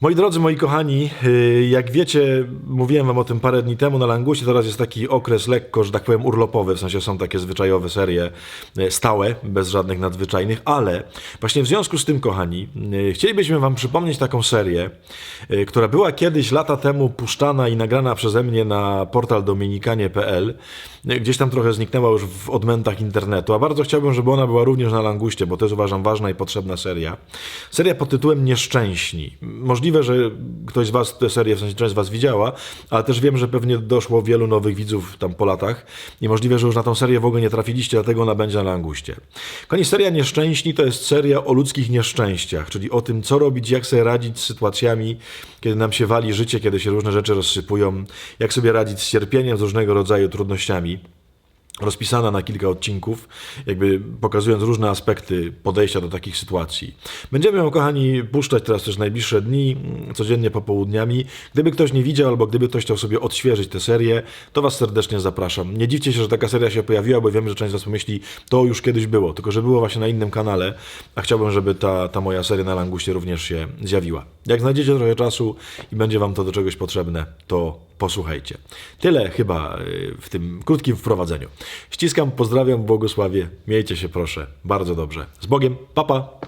Moi drodzy, moi kochani, y, jak wiecie, mówiłem wam o tym parę dni temu na Langusie, teraz jest taki okres lekko, że tak powiem, urlopowy, w sensie są takie zwyczajowe serie y, stałe, bez żadnych nadzwyczajnych, ale właśnie w związku z tym, kochani, y, chcielibyśmy wam przypomnieć taką serię, która była kiedyś lata temu puszczana i nagrana przeze mnie na portal dominikanie.pl, gdzieś tam trochę zniknęła już w odmętach internetu, a bardzo chciałbym, żeby ona była również na Languście, bo to jest uważam ważna i potrzebna seria. Seria pod tytułem Nieszczęśni. Możliwe, że ktoś z Was tę serię, w sensie część z Was widziała, ale też wiem, że pewnie doszło wielu nowych widzów tam po latach i możliwe, że już na tą serię w ogóle nie trafiliście, dlatego ona będzie na Languście. Koniec seria Nieszczęśni to jest seria o ludzkich nieszczęściach, czyli o tym, co robić, jak sobie radzić z sytuacjami, kiedy nam się wali życie, kiedy się różne rzeczy rozsypują, jak sobie radzić z cierpieniem, z różnego rodzaju trudnościami rozpisana na kilka odcinków, jakby pokazując różne aspekty podejścia do takich sytuacji. Będziemy ją, kochani, puszczać teraz też najbliższe dni, mm, codziennie popołudniami. Gdyby ktoś nie widział, albo gdyby ktoś chciał sobie odświeżyć tę serię, to Was serdecznie zapraszam. Nie dziwcie się, że taka seria się pojawiła, bo wiem, że część z Was pomyśli, to już kiedyś było, tylko że było właśnie na innym kanale, a chciałbym, żeby ta, ta moja seria na Langusie również się zjawiła. Jak znajdziecie trochę czasu i będzie Wam to do czegoś potrzebne, to posłuchajcie. Tyle chyba y, w tym krótkim wprowadzeniu. Ściskam, pozdrawiam, błogosławię. Miejcie się proszę bardzo dobrze. Z Bogiem, papa! Pa.